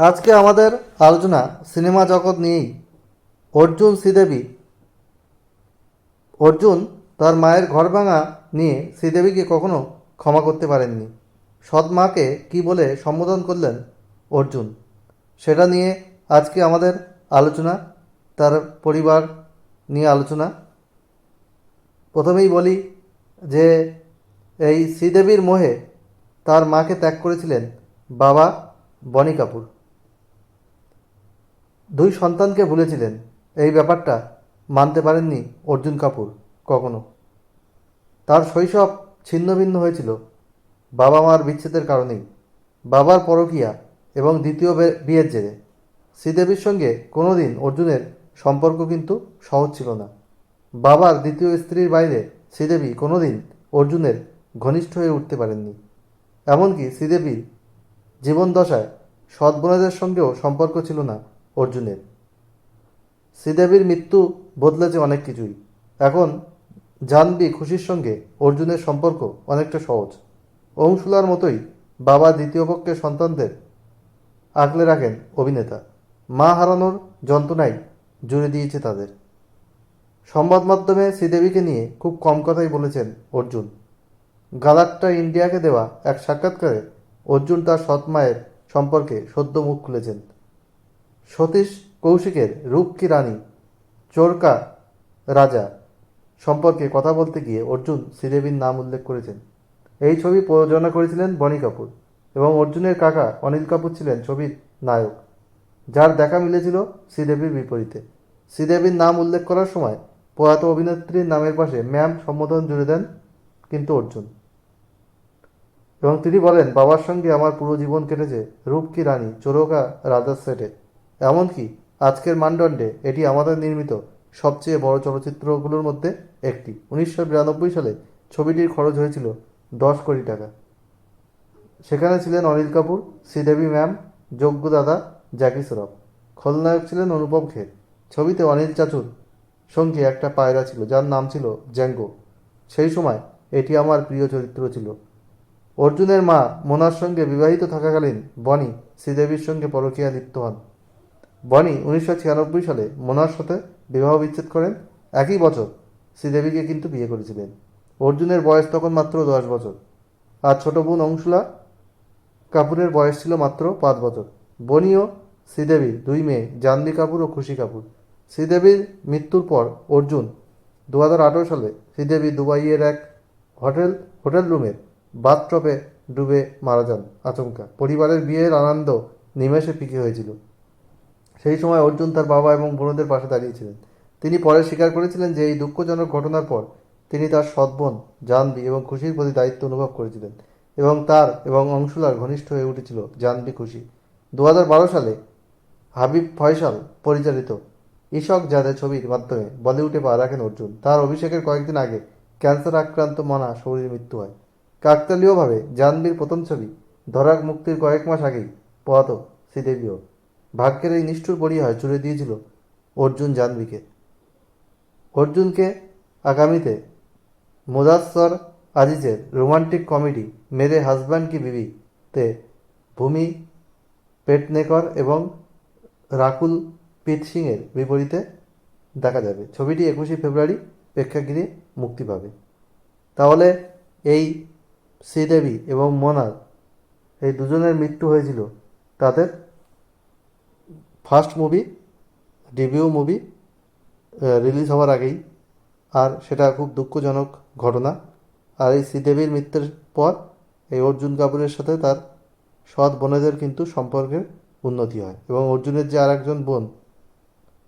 আজকে আমাদের আলোচনা সিনেমা জগৎ নিয়েই। অর্জুন শ্রীদেবী। অর্জুন তার মায়ের ঘর ভাঙা নিয়ে শ্রীদেবীকে কখনো ক্ষমা করতে পারেননি। সৎ মাকে কী বলে সম্বোধন করলেন অর্জুন? সেটা নিয়ে আজকে আমাদের আলোচনা, তার পরিবার নিয়ে আলোচনা। প্রথমেই বলি যে, এই শ্রীদেবীর মোহে তার মাকে ত্যাগ করেছিলেন বাবা বনি কাপুর। দুই সন্তানকে ভুলেছিলেন। এই ব্যাপারটা মানতে পারেননি অর্জুন কাপুর কখনো। তার শৈশব ছিন্নভিন্ন হয়েছিল। বাবা মার বিচ্ছেদের কারণেই। বাবার পরকীয়া এবং দ্বিতীয় বিয়ের জেরে। শ্রীদেবীর সঙ্গে কোনোদিন অর্জুনের সম্পর্ক কিন্তু সহজ ছিল না। বাবার দ্বিতীয় স্ত্রীর বাইরে শ্রীদেবী কোনোদিন অর্জুনের ঘনিষ্ঠ হয়ে উঠতে পারেননি। এমনকি শ্রীদেবী জীবনদশায় সৎ বোনেদের সঙ্গেও সম্পর্ক ছিল না। অর্জুনের। শ্রীদেবীর মৃত্যু বদলেছে অনেক কিছুই। এখন জানবি খুশির সঙ্গে অর্জুনের সম্পর্ক অনেকটা সহজ। অংশুলার মতোই বাবা দ্বিতীয় পক্ষের সন্তানদের আগলে রাখেন অভিনেতা। মা হারানোর যন্ত্রণাই জুড়ে দিয়েছে তাদের। সংবাদ মাধ্যমে শ্রীদেবীকে নিয়ে খুব কম কথাই বলেছেন অর্জুন। গালাট্টা ইন্ডিয়াকে দেওয়া এক সাক্ষাৎকারে অর্জুন তার সৎ মায়ের সম্পর্কে সদ্য মুখ খুলেছেন। সতীশ কৌশিকের রূপ কি রানী? চোরকা রাজা সম্পর্কে কথা বলতে গিয়ে অর্জুন শ্রীদেবীর নাম উল্লেখ করেছেন। এই ছবি প্রযোজনা করেছিলেন বনি কাপুর এবং অর্জুনের কাকা অনিল কাপুর ছিলেন ছবির নায়ক। যার দেখা মিলেছিল শ্রীদেবীর বিপরীতে। শ্রীদেবীর নাম উল্লেখ করার সময় প্রয়াত অভিনেত্রীর নামের পাশে ম্যাম সম্বোধন জুড়ে দেন কিন্তু অর্জুন। এবং তিনি বলেন, বাবার সঙ্গে আমার পুরো জীবন কেটেছে রূপ কি রানী? চোরকা রাজার সেটে। এমনকি আজকের মানদণ্ডে এটি আমাদের নির্মিত সবচেয়ে বড় চলচ্চিত্রগুলোর মধ্যে একটি। উনিশশো বিরানব্বই সালে ছবিটির খরচ হয়েছিল দশ কোটি টাকা। সেখানে ছিলেন অনিল কাপুর, শ্রীদেবী ম্যাম, যোগ্য দাদা জ্যাকি শ্রফ খলনায়ক ছিলেন অনুপম খের। ছবিতে অনিল চাচুর সঙ্গে একটা পায়রা ছিল, যার নাম ছিল জ্যাঙ্গো। সেই সময় এটি আমার প্রিয় চরিত্র ছিল। অর্জুনের মা মোনার সঙ্গে বিবাহিত থাকাকালীন বনি শ্রীদেবীর সঙ্গে পরকীয়া লিপ্ত হন। বনি উনিশশো ছিয়ানব্বই সালে মোনার সাথে বিবাহ বিচ্ছেদ করেন। একই বছর শ্রীদেবীকে কিন্তু বিয়ে করেছিলেন। অর্জুনের বয়স তখন মাত্র দশ বছর। আর ছোট বোন অংশুলা কাপুরের বয়স ছিল মাত্র পাঁচ বছর। বনি ও শ্রীদেবীর দুই মেয়ে, জাহ্নবী কাপুর ও খুশি কাপুর। শ্রীদেবীর মৃত্যুর পর অর্জুন দু হাজার আঠেরো সালে শ্রীদেবী দুবাইয়ের এক হোটেল হোটেল রুমের বাথটপে ডুবে মারা যান, আচমকা। পরিবারের বিয়ের আনন্দ নিমেষে ফিকে হয়েছিল। সেই সময় অর্জুন তার বাবা এবং বোনদের পাশে দাঁড়িয়েছিলেন। তিনি পরে স্বীকার করেছিলেন যে এই দুঃখজনক ঘটনার পর তিনি তার সৎ বোন, জাহ্নবী এবং খুশির প্রতি দায়িত্ব অনুভব করেছিলেন এবং তার এবং অংশুলার ঘনিষ্ঠ হয়ে উঠেছিল জাহ্নবী খুশি। দু হাজার বারো সালে হাবিব ফয়সাল পরিচালিত ইশক জাদে ছবির মাধ্যমে বলিউডে পা রাখেন অর্জুন। তার অভিষেকের কয়েকদিন আগে ক্যান্সার আক্রান্ত মনা শরীর মৃত্যু হয়। কাকতালীয়ভাবে জাহ্নবীর প্রথম ছবি ধরাক মুক্তির কয়েক মাস আগেই পয়াত শ্রীদেবীও। ভাগ্যের এই নিষ্ঠুর পরিহার জুড়ে দিয়েছিল অর্জুন জাহ্নবীকে। অর্জুনকে আগামীতে Mudassar আজিজের romantic comedy Mere husband Ki Biwi তে ভূমি পেটনেকর এবং রাকুল পিত সিংয়ের বিপরীতে দেখা যাবে। ছবিটি একুশে ফেব্রুয়ারি প্রেক্ষাগৃহে মুক্তি পাবে। তাহলে এই শ্রীদেবী এবং মোনার এই দুজনের মৃত্যু হয়েছিল তাদের first movie, debut movie release হওয়ার আগেই। আর সেটা খুব দুঃখজনক ঘটনা। আর এই শ্রীদেবীর মৃত্যুর পর এই অর্জুন কাপুরের সাথে তার সৎ বোনেদের কিন্তু সম্পর্কের উন্নতি হয়। এবং অর্জুনের যে আর একজন বোন,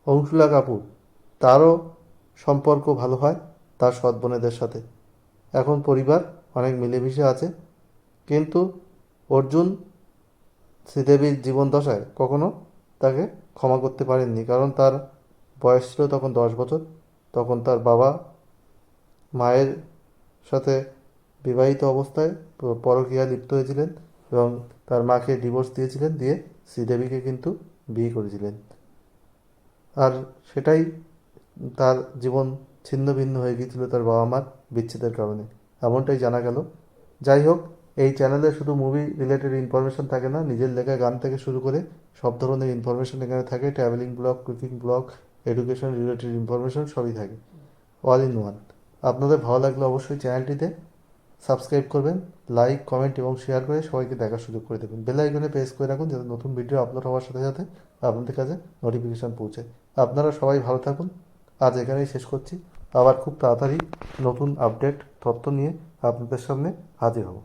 অংশুলা কাপুর, তারও সম্পর্ক ভালো হয় তার সৎ বোনেদের সাথে। এখন পরিবার অনেক মিলেমিশে আছে। কিন্তু অর্জুন শ্রীদেবীর জীবনদশায় কখনো তাকে ক্ষমা করতে পারেননি। কারণ তার বয়স ছিল তখন দশ বছর। তখন তার বাবা মায়ের সাথে বিবাহিত অবস্থায় পরকীয়া লিপ্ত হয়েছিলেন এবং তার মাকে ডিভোর্স দিয়েছিলেন, দিয়ে শ্রীদেবীকে কিন্তু বিয়ে করেছিলেন। আর সেটাই তার জীবন ছিন্ন ভিন্ন হয়ে গিয়েছিল তার বাবা মার বিচ্ছেদের কারণে। এমনটাই জানা গেল। যাই হোক এই চ্যানেলে শুধু মুভি রিলেটেড ইনফরমেশন থাকে না, নিজের লেখা গান থেকে শুরু করে সব ধরনের ইনফরমেশন এখানে থাকে। Travelling blog cooking blog education related information সবই থাকে। অল ইন ওয়ান আপনাদের ভালো লাগলে অবশ্যই চ্যানেলটিতে সাবস্ক্রাইব করবেন লাইক কমেন্ট এবং শেয়ার করে সবাইকে দেখার সুযোগ করে দেবেন। বেল আইকনে প্রেস করে রাখুন যাতে নতুন ভিডিও আপলোড হওয়ার সাথে সাথে আপনাদের কাছে নোটিফিকেশান পৌঁছায় আপনারা সবাই ভালো থাকুন। আজ এখানেই শেষ করছি। আবার খুব তাড়াতাড়ি নতুন আপডেট তথ্য নিয়ে আপনাদের সামনে হাজির হব।